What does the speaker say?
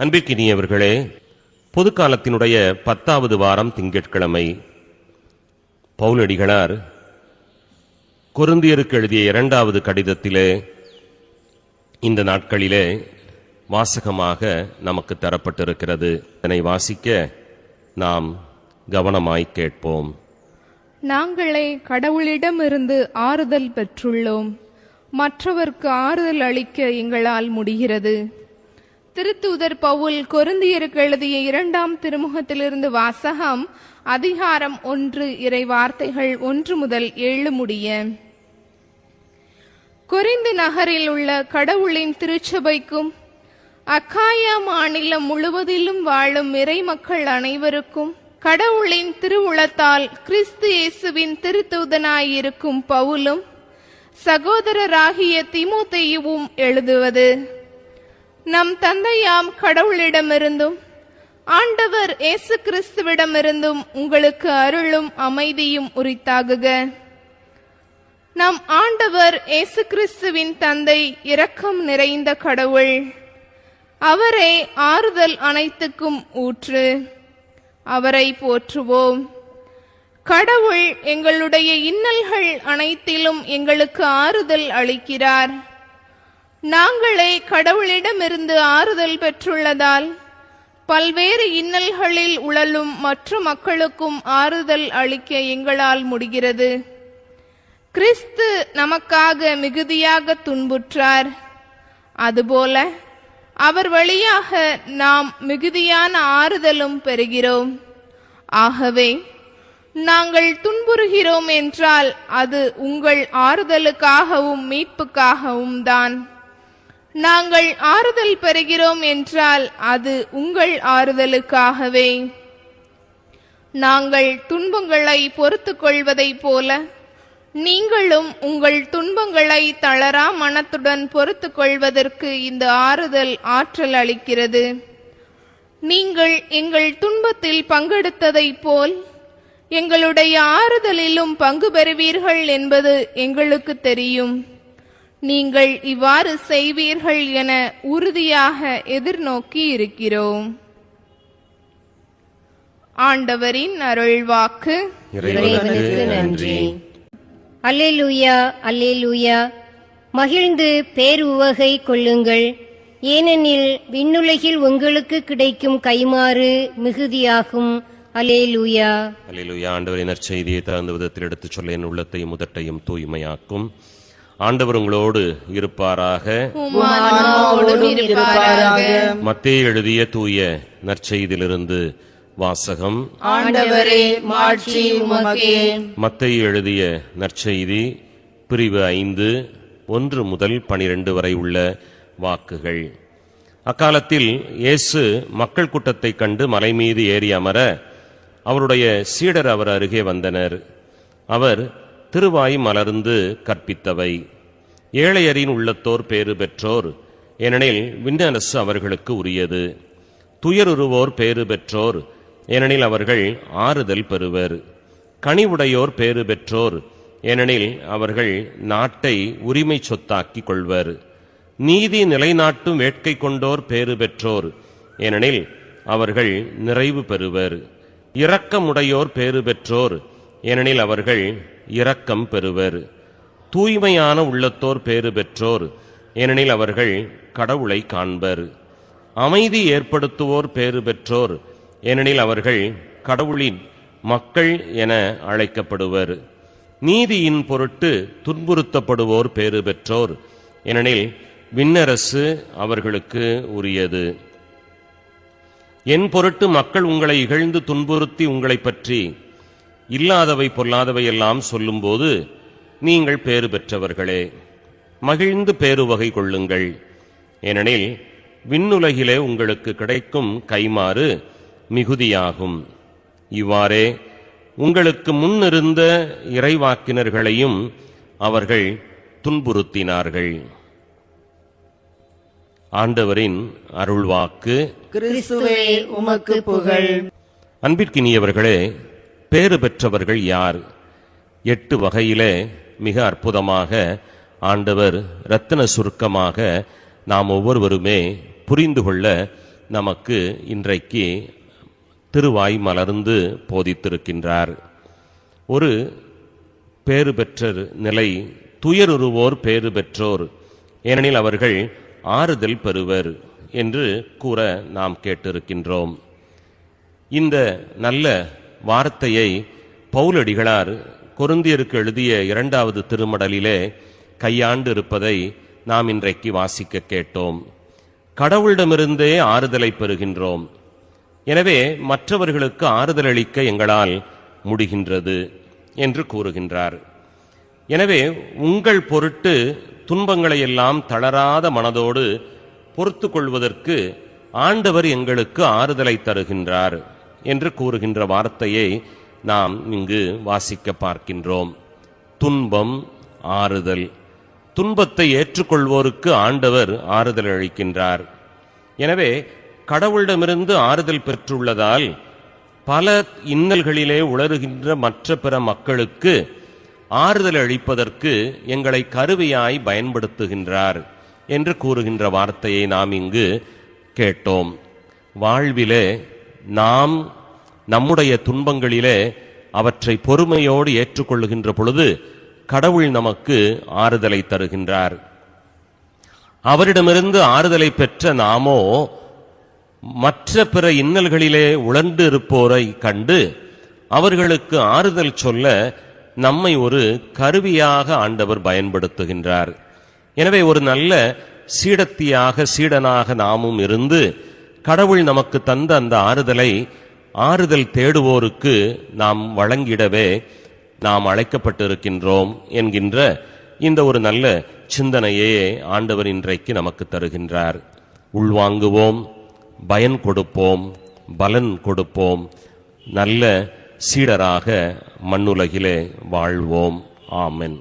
அன்பிற்கினியவர்களே பொது காலத்தினுடைய பத்தாவது வாரம் திங்கட்கிழமை. பவுலடிகளார் கொருந்தியருக்கு எழுதிய இரண்டாவது கடிதத்திலே இந்த நாட்களிலே வாசகமாக நமக்கு தரப்பட்டிருக்கிறது. இதனை வாசிக்க நாம் கவனமாய் கேட்போம். நாங்களே கடவுளிடமிருந்து ஆறுதல் பெற்றுள்ளோம். மற்றவர்க்கு ஆறுதல் அளிக்க எங்களால் முடிகிறது. திருத்தூதர் பவுல் கொருந்தியருக்கு எழுதிய இரண்டாம் திருமுகத்திலிருந்து வாசகம் அதிகாரம் ஒன்று இறை வார்த்தைகள் ஒன்று முதல் ஏழு முடிய. கொரிந்து நகரில் உள்ள கடவுளின் திருச்சபைக்கும் அக்காயா மாநிலம் முழுவதிலும் வாழும் இறைமக்கள் அனைவருக்கும் கடவுளின் திருவுளத்தால் கிறிஸ்து இயேசுவின் திருத்தூதனாயிருக்கும் பவுலும் சகோதரராகிய திமுத்தையுவும் எழுதுவது. நம் தந்தையாம் கடவுளிடமிருந்தும் ஆண்டவர் இயேசு கிறிஸ்துவிடமிருந்தும் உங்களுக்கு அருளும் அமைதியும் உரித்தாகுக. நம் ஆண்டவர் இயேசு கிறிஸ்துவின் தந்தை இரக்கம் நிறைந்த கடவுள். அவரே ஆறுதல் அனைத்துக்கும் ஊற்று. அவரை போற்றுவோம். கடவுள் எங்களுடைய இன்னல்கள் அனைத்திலும் எங்களுக்கு ஆறுதல் அளிக்கிறார். நாங்களே கடவுளிடமிருந்து ஆறுதல் பெற்றுள்ளதால் பல்வேறு இன்னல்களில் உழலும் மற்ற மக்களுக்கும் ஆறுதல் அளிக்க எங்களால் முடிகிறது. கிறிஸ்து நமக்காக மிகுதியாக துன்புற்றார். அதுபோல அவர் வழியாக நாம் மிகுதியான ஆறுதலும் பெறுகிறோம். ஆகவே நாங்கள் துன்புறுகிறோம் என்றால் அது உங்கள் ஆறுதலுக்காகவும் மீட்புக்காகவும் தான். நாங்கள் ஆறுதல் பெறுகிறோம் என்றால் அது உங்கள் ஆறுதலுக்காகவே. நாங்கள் துன்பங்களை பொறுத்துக் கொள்வதைப் போல நீங்களும் உங்கள் துன்பங்களை தளரா மனத்துடன் பொறுத்துக் கொள்வதற்கு இந்த ஆறுதல் ஆற்றல் அளிக்கிறது. நீங்கள் எங்கள் துன்பத்தில் பங்கெடுத்ததைப் போல் எங்களுடைய ஆறுதலிலும் பங்கு பெறுவீர்கள் என்பது எங்களுக்கு தெரியும். நீங்கள் இவ்வாறு செய்வீர்கள் என உறுதியாக எதிர்நோக்கி இருக்கிறோம். ஆண்டவரின் அருள்வாக்கு. நன்றி. அல்லேலூயா அல்லேலூயா. மகிழ்ந்து பேருவகை கொள்ளுங்கள். ஏனெனில் விண்ணுலகில் உங்களுக்கு கிடைக்கும் கைமாறு மிகுதியாகும். அல்லேலூயா. அல்லேலூயா ஆண்டவரின் நற்செய்தியை தகுந்த விதத்தில் எடுத்துச் சொல்ல என் உள்ளத்தையும் முதட்டையும் தூய்மையாக்கும். ஆண்டவர் உங்களோடு இருப்பாராக. மத்தேயு எழுதிய தூய நற்செய்தியிலிருந்து வாசகம். மத்தேயு எழுதிய நற்செய்தி பிரிவு ஐந்து ஒன்று முதல் பனிரெண்டு வரை உள்ள வாக்குகள். அக்காலத்தில் இயேசு மக்கள் கூட்டத்தைக் கண்டு மலை மீது ஏறி அமர அவருடைய சீடர் அவர் அருகே வந்தனர். அவர் திருவாய் மலர்ந்து கற்பித்தவை. ஏழையரின் உள்ளத்தோர் பேறு பெற்றோர் ஏனெனில் விண்ணரசு அவர்களுக்கு உரியது. துயருருவோர் பேறு பெற்றோர் ஏனெனில் அவர்கள் ஆறுதல் பெறுவர். கனிவுடையோர் பேறு பெற்றோர் ஏனெனில் அவர்கள் நாட்டை உரிமை சொத்தாக்கிக் கொள்வர். நீதி நிலைநாட்டும் வேட்கை கொண்டோர் பேறு பெற்றோர் ஏனெனில் அவர்கள் நிறைவு பெறுவர். இரக்கமுடையோர் பேறு பெற்றோர் ஏனெனில் அவர்கள் இரக்கம் பெறுவர். தூய்மையான உள்ளத்தோர் பேறு பெற்றோர் ஏனெனில் அவர்கள் கடவுளை காண்பர். அமைதி ஏற்படுத்துவோர் பேறு பெற்றோர் ஏனெனில் அவர்கள் கடவுளின் மக்கள் என அழைக்கப்படுவர். நீதியின் பொருட்டு துன்புறுத்தப்படுவோர் பேறு பெற்றோர் ஏனெனில் விண்ணரசு அவர்களுக்கு உரியது. என் பொருட்டு மக்கள் உங்களை இகழ்ந்து துன்புறுத்தி உங்களைப் பற்றி இல்லாதவை பொல்லாதவை எல்லாம் சொல்லும்போது நீங்கள் பேறு பெற்றவர்களே மகிழ்ந்து பேருவகை கொள்ளுங்கள். ஏனெனில் விண்ணுலகிலே உங்களுக்கு கிடைக்கும் கைமாறு மிகுதியாகும். இவ்வாறே உங்களுக்கு முன்னிருந்த இறைவாக்கினர்களையும் அவர்கள் துன்புறுத்தினார்கள். ஆண்டவரின் அருள்வாக்கு. கிறிஸ்துவே உமக்கு புகழ். அன்பிற்கினியவர்களே பேறு பெற்றவர்கள் யார்? எட்டு வகையிலே மிக அற்புதமாக ஆண்டவர் இரத்தின சுருக்கமாக நாம் ஒவ்வொருவருமே புரிந்து கொள்ள நமக்கு இன்றைக்கு திருவாய் மலர்ந்து போதித்திருக்கின்றார். ஒரு பேறு பெற்ற நிலை துயருருவோர் பேறு பெற்றோர் ஏனெனில் அவர்கள் ஆறுதல் பெறுவர் என்று கூற நாம் கேட்டிருக்கின்றோம். இந்த நல்ல வார்த்தையை பவுலடிகளார் கொருந்தியருக்கு எழுதிய இரண்டாவது திருமடலிலே கையாண்டு இருப்பதை நாம் இன்றைக்கு வாசிக்க கேட்டோம். கடவுளிடமிருந்தே ஆறுதலை பெறுகின்றோம். எனவே மற்றவர்களுக்கு ஆறுதல் அளிக்க எங்களால் முடிகின்றது என்று கூறுகின்றார். எனவே உங்கள் பொருட்டு துன்பங்களை எல்லாம் தளராத மனதோடு பொறுத்து கொள்வதற்கு ஆண்டவர் எங்களுக்கு ஆறுதலை தருகின்றார். என்று கூறுகின்ற வார்த்தையை நாம் இங்கு வாசிக்க பார்க்கின்றோம். துன்பம் ஆறுதல். துன்பத்தை ஏற்றுக்கொள்வோருக்கு ஆண்டவர் ஆறுதல் அளிக்கின்றார். எனவே கடவுளிடமிருந்து ஆறுதல் பெற்றுள்ளதால் பல இன்னல்களிலே உளறுகின்ற மற்ற பிற மக்களுக்கு ஆறுதல் அளிப்பதற்கு எங்களை கருவியாய் பயன்படுத்துகின்றார் என்று கூறுகின்ற வார்த்தையை நாம் இங்கு கேட்டோம். வாழ்விலே நாம் நம்முடைய துன்பங்களிலே அவற்றை பொறுமையோடு ஏற்றுக்கொள்ளுகின்ற பொழுது கடவுள் நமக்கு ஆறுதலை தருகின்றார். அவரிடமிருந்து ஆறுதலை பெற்ற நாமோ மற்ற பிற இன்னல்களிலே உழண்டு இருப்போரை கண்டு அவர்களுக்கு ஆறுதல் சொல்ல நம்மை ஒரு கருவியாக ஆண்டவர் பயன்படுத்துகின்றார். எனவே ஒரு நல்ல சீடத்தியாக சீடனாக நாமும் இருந்து கடவுள் நமக்கு தந்த அந்த ஆறுதலை ஆறுதல் தேடுவோருக்கு நாம் வழங்கிடவே நாம் அழைக்கப்பட்டிருக்கின்றோம் என்கின்ற இந்த ஒரு நல்ல சிந்தனையே ஆண்டவர் இன்றைக்கு நமக்கு தருகின்றார். உள்வாங்குவோம் பயன் கொடுப்போம் பலன் கொடுப்போம் நல்ல சீடராக மண்ணுலகிலே வாழ்வோம். ஆமென்.